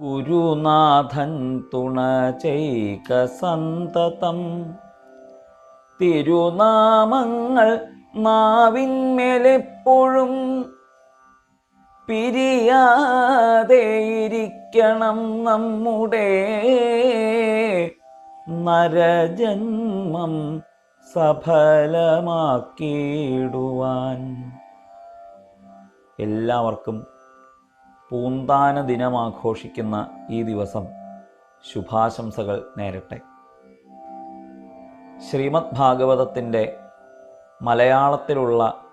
ഗുരുനാഥൻ തുണ സന്തതം. തിരുനാമങ്ങൾ നാവിന്മേലെപ്പോഴും പിരിയാതെയിരിക്കണം നമ്മുടെ നരജന്മം സഫലമാക്കിയിടുവാൻ. എല്ലാവർക്കും പൂന്താന ദിനം ആഘോഷിക്കുന്ന ഈ ദിവസം ശുഭാശംസകൾ നേരട്ടെ. ശ്രീമദ് ഭാഗവതത്തിന്റെ മലയാളത്തിലുള്ള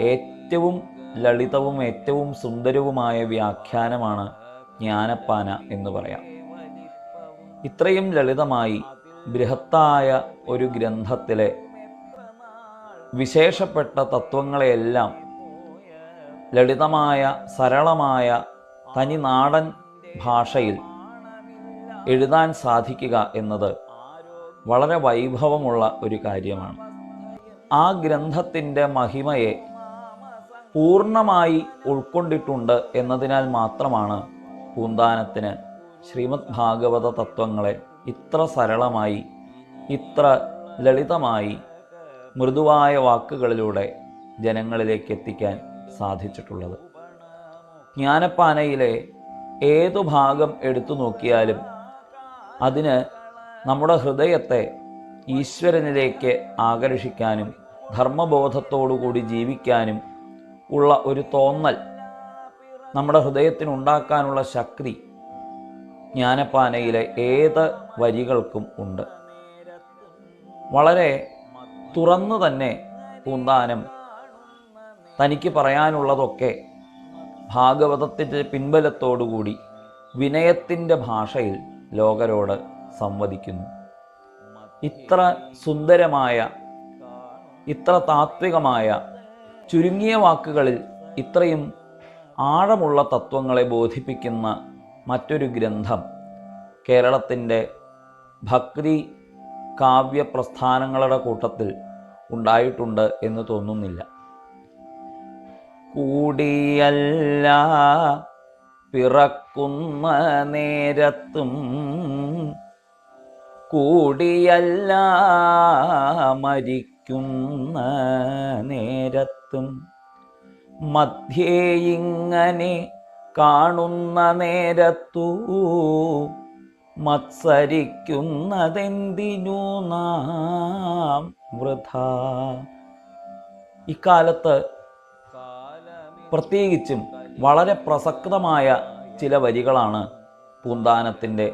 ഏറ്റവും ലളിതവും ഏറ്റവും സുന്ദരവുമായ വ്യാഖ്യാനമാണ് ജ്ഞാനപ്പാന എന്ന് പറയാം. ഇത്രയും ലളിതമായി ബൃഹത്തായ ഒരു ഗ്രന്ഥത്തിലെ വിശേഷപ്പെട്ട തത്വങ്ങളെയെല്ലാം ലളിതമായ സരളമായ തനി നാടൻ ഭാഷയിൽ എഴുതാൻ സാധിക്കുക എന്നത് വളരെ വൈഭവമുള്ള ഒരു കാര്യമാണ്. ആ ഗ്രന്ഥത്തിന്റെ മഹിമയെ പൂർണമായി ഉൾക്കൊണ്ടിട്ടുണ്ട് എന്നതിനാൽ മാത്രമാണ് പൂന്താനത്തിന് ശ്രീമദ് ഭാഗവത തത്വങ്ങളെ ഇത്ര സരളമായി ഇത്ര ലളിതമായി മൃദുവായ വാക്കുകളിലൂടെ ജനങ്ങളിലേക്ക് എത്തിക്കാൻ സാധിച്ചിട്ടുള്ളത്. ജ്ഞാനപ്പാനയിലെ ഏതു ഭാഗം എടുത്തു നോക്കിയാലും അതിന് നമ്മുടെ ഹൃദയത്തെ ഈശ്വരനിലേക്ക് ആകർഷിക്കാനും ധർമ്മബോധത്തോടുകൂടി ജീവിക്കാനും ഉള്ള ഒരു തോന്നൽ നമ്മുടെ ഹൃദയത്തിനുണ്ടാക്കാനുള്ള ശക്തി ജ്ഞാനപ്പാനയിലെ ഏത് വരികൾക്കും ഉണ്ട്. വളരെ തുറന്നു തന്നെ പൂന്താനം തനിക്ക് പറയാനുള്ളതൊക്കെ ഭാഗവതത്തിന്റെ പിൻബലത്തോടുകൂടി വിനയത്തിന്റെ ഭാഷയിൽ ലോകരോട് സംവദിക്കുന്നു. ഇത്ര സുന്ദരമായ ഇത്ര താത്വികമായ ചുരുങ്ങിയ വാക്കുകളിൽ ഇത്രയും ആഴമുള്ള തത്വങ്ങളെ ബോധിപ്പിക്കുന്ന മറ്റൊരു ഗ്രന്ഥം കേരളത്തിന്റെ ഭക്തി കാവ്യപ്രസ്ഥാനങ്ങളുടെ കൂട്ടത്തിൽ ഉണ്ടായിട്ടുണ്ട് എന്ന് തോന്നുന്നില്ല. കൂടിയല്ല. പിറക്കുന്ന നേരത്തും കൂടിയല്ല. മരിക്കുന്ന നേരത്തും മധ്യേ ഇങ്ങനെ കാണുന്ന നേരത്തു മത്സരിക്കുന്നതെന്തിനു നാം വൃഥ? ഇക്കാലത്ത് പ്രത്യേകിച്ചും വളരെ പ്രസക്തമായ ചില വരികളാണ് പൂന്താനത്തിന്റെ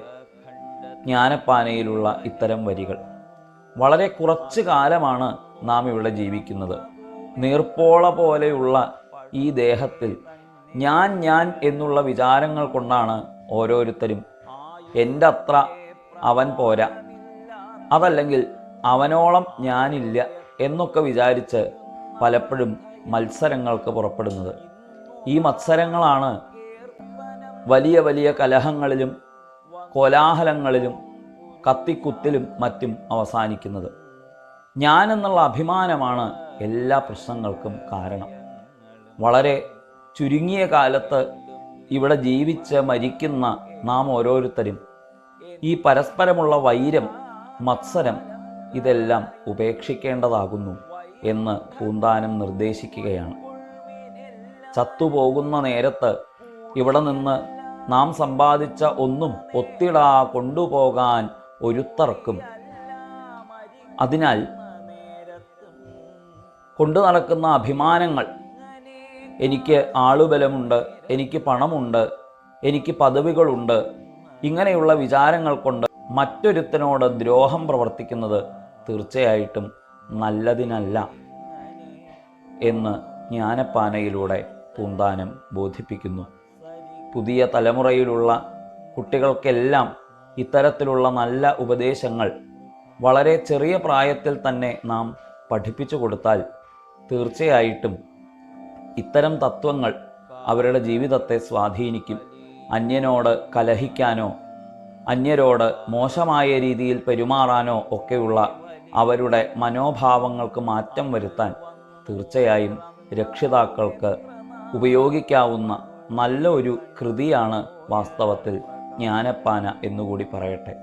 ജ്ഞാനപ്പാനയിലുള്ള ഇത്തരം വരികൾ. വളരെ കുറച്ച് കാലമാണ് നാം ഇവിടെ ജീവിക്കുന്നത്. നീർപ്പോള പോലെയുള്ള ഈ ദേഹത്തിൽ ഞാൻ ഞാൻ എന്നുള്ള വിചാരങ്ങൾ കൊണ്ടാണ് ഓരോരുത്തരും എന്റെ അത്ര അവൻ പോരാ. അതല്ലെങ്കിൽ അവനോളം ഞാനില്ല എന്നൊക്കെ വിചാരിച്ച് പലപ്പോഴും മത്സരങ്ങൾക്ക് പുറപ്പെടുന്നത്. ഈ മത്സരങ്ങളാണ് വലിയ വലിയ കലഹങ്ങളിലും കോലാഹലങ്ങളിലും കത്തിക്കുത്തിലും മറ്റും അവസാനിക്കുന്നത്. ഞാൻ എന്നുള്ള അഭിമാനമാണ് എല്ലാ പ്രശ്നങ്ങൾക്കും കാരണം. വളരെ ചുരുങ്ങിയ കാലത്ത് ഇവിടെ ജീവിച്ച് മരിക്കുന്ന നാം ഓരോരുത്തരും ഈ പരസ്പരമുള്ള വൈരം മത്സരം ഇതെല്ലാം ഉപേക്ഷിക്കേണ്ടതാകുന്നു എന്ന് പൂന്താനം നിർദ്ദേശിക്കുകയാണ്. ചത്തുപോകുന്ന നേരത്ത് ഇവിടെ നിന്ന് നാം സമ്പാദിച്ച ഒന്നും ഒത്തിടാ കൊണ്ടുപോകാൻ ഒരുത്തർക്കും. അതിനാൽ കൊണ്ടു നടക്കുന്ന അഭിമാനങ്ങൾ എനിക്ക് ആളുബലമുണ്ട് എനിക്ക് പണമുണ്ട് എനിക്ക് പദവികളുണ്ട്. ഇങ്ങനെയുള്ള വിചാരങ്ങൾ കൊണ്ട് മറ്റൊരുത്തനോട് ദ്രോഹം പ്രവർത്തിക്കുന്നത് തീർച്ചയായിട്ടും നല്ലതിനല്ല എന്ന് ജ്ഞാനപ്പാനയിലൂടെ പൂന്താനം ബോധിപ്പിക്കുന്നു. പുതിയ തലമുറയിലുള്ള കുട്ടികൾക്കെല്ലാം ഇത്തരത്തിലുള്ള നല്ല ഉപദേശങ്ങൾ വളരെ ചെറിയ പ്രായത്തിൽ തന്നെ നാം പഠിപ്പിച്ചു കൊടുത്താൽ തീർച്ചയായിട്ടും ഇത്തരം തത്വങ്ങൾ അവരുടെ ജീവിതത്തെ സ്വാധീനിക്കും. അന്യനോട് കലഹിക്കാനോ അന്യരോട് മോശമായ രീതിയിൽ പെരുമാറാനോ ഒക്കെയുള്ള അവരുടെ മനോഭാവങ്ങൾക്ക് മാറ്റം വരുത്താൻ തീർച്ചയായും രക്ഷിതാക്കൾക്ക് ഉപയോഗിക്കാവുന്ന നല്ല ഒരു കൃതിയാണ് വാസ്തവത്തിൽ ജ്ഞാനപ്പാന എന്നുകൂടി പറയട്ടെ.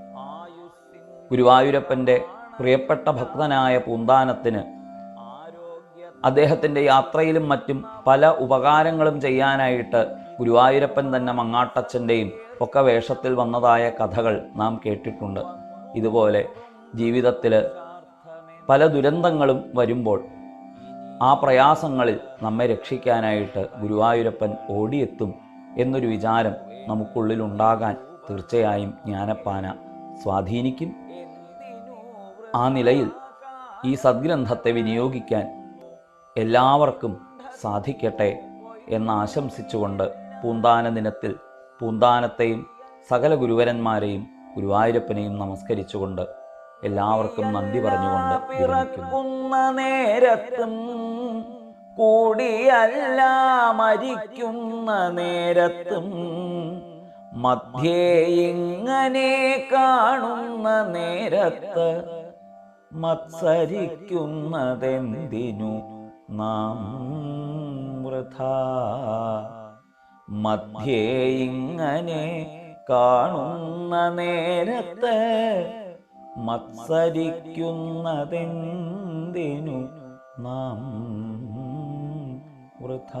ഗുരുവായൂരപ്പന്റെ പ്രിയപ്പെട്ട ഭക്തനായ പൂന്താനത്തിന് അദ്ദേഹത്തിന്റെ യാത്രയിലും മറ്റും പല ഉപകാരങ്ങളും ചെയ്യാനായിട്ട് ഗുരുവായൂരപ്പൻ തന്നെ മങ്ങാട്ടച്ഛന്റെയും ഒക്കെ വേഷത്തിൽ വന്നതായ കഥകൾ നാം കേട്ടിട്ടുണ്ട്. ഇതുപോലെ ജീവിതത്തിൽ പല ദുരന്തങ്ങളും വരുമ്പോൾ ആ പ്രയാസങ്ങളിൽ നമ്മെ രക്ഷിക്കാനായിട്ട് ഗുരുവായൂരപ്പൻ ഓടിയെത്തും എന്നൊരു വിചാരം നമുക്കുള്ളിലുണ്ടാകാൻ തീർച്ചയായും ജ്ഞാനപ്പാന സ്വാധീനിക്കും. ആ നിലയിൽ ഈ സദ്ഗ്രന്ഥത്തെ വിനിയോഗിക്കാൻ എല്ലാവർക്കും സാധിക്കട്ടെ എന്ന് ആശംസിച്ചുകൊണ്ട് പൂന്താന ദിനത്തിൽ പൂന്താനത്തെയും സകല ഗുരുവരന്മാരെയും ഗുരുവായൂരപ്പനെയും നമസ്കരിച്ചുകൊണ്ട് എല്ലാവർക്കും നന്ദി പറഞ്ഞുകൊണ്ട് പിറക്കുന്ന നേരത്തും കൂടിയല്ല മരിക്കുന്ന നേരത്തും. മധ്യേ ഇങ്ങനെ കാണുന്ന നേരത്ത് മത്സരിക്കുന്നതെന്തിനു നാം വൃഥ? മധ്യേ ഇങ്ങനെ കാണുന്ന നേരത്ത് മത്സരിക്കുന്നതെന്തിനു നാം വൃഥ